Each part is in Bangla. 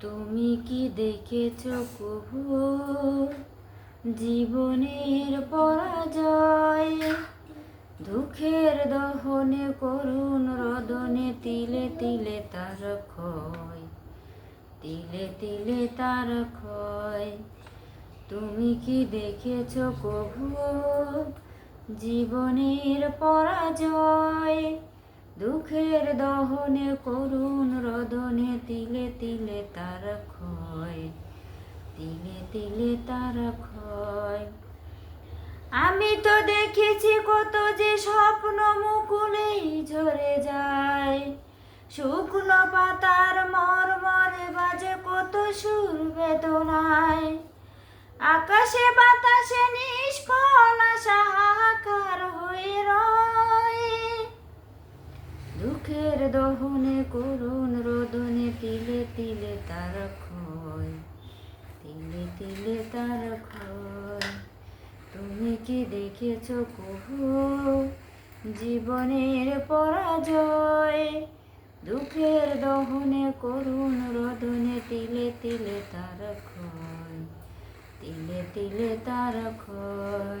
তুমি কি দেখেছ কবু জীবনের পরাজয়। দুঃখের দহনে করুণ রদনে তিলে তিলে তার ক্ষয়। তিলে তিলে তার ক্ষয়। তুমি কি দেখেছ কবু জীবনের পরাজয়। দুঃখের দহনে করুণ রদনে তিলে তিলে তার ক্ষয়, তিলে তিলে তার ক্ষয়। আমি তো দেখেছি কত যে স্বপ্ন মুকুলেই ঝরে যায়। শুকনো পাতার মরমরে বাজে কত সুর বেদনায়। আকাশে বাতাসে নিষ্ফল আশা দহনে করুণ রোদনে তিলে তিলে তার ক্ষয়, তিলে তিলে তার ক্ষয়। তুমি কি দেখেছ কবু? জীবনের পরাজয়। দুঃখের দহনে করুণ রোদনে তিলে তিলে তার ক্ষয়, তিলে তিলে তার ক্ষয়।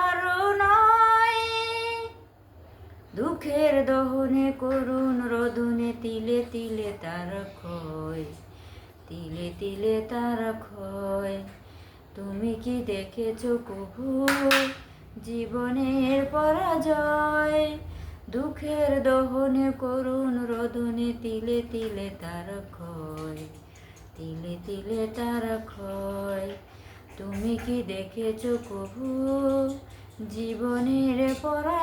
দুঃখের দহনে করুণ রোদনে তিলে তিলে তার ক্ষয়, তিলে তিলে তার ক্ষয়। তুমি কি দেখেছ কবু? জীবনের পরাজয়। দুঃখের দহনে করুণ রোদনে তিলে তিলে তার ক্ষয়, তিলে তিলে তার ক্ষয়। তুমি কি দেখেছ কবু? জীবনের পরাজয়।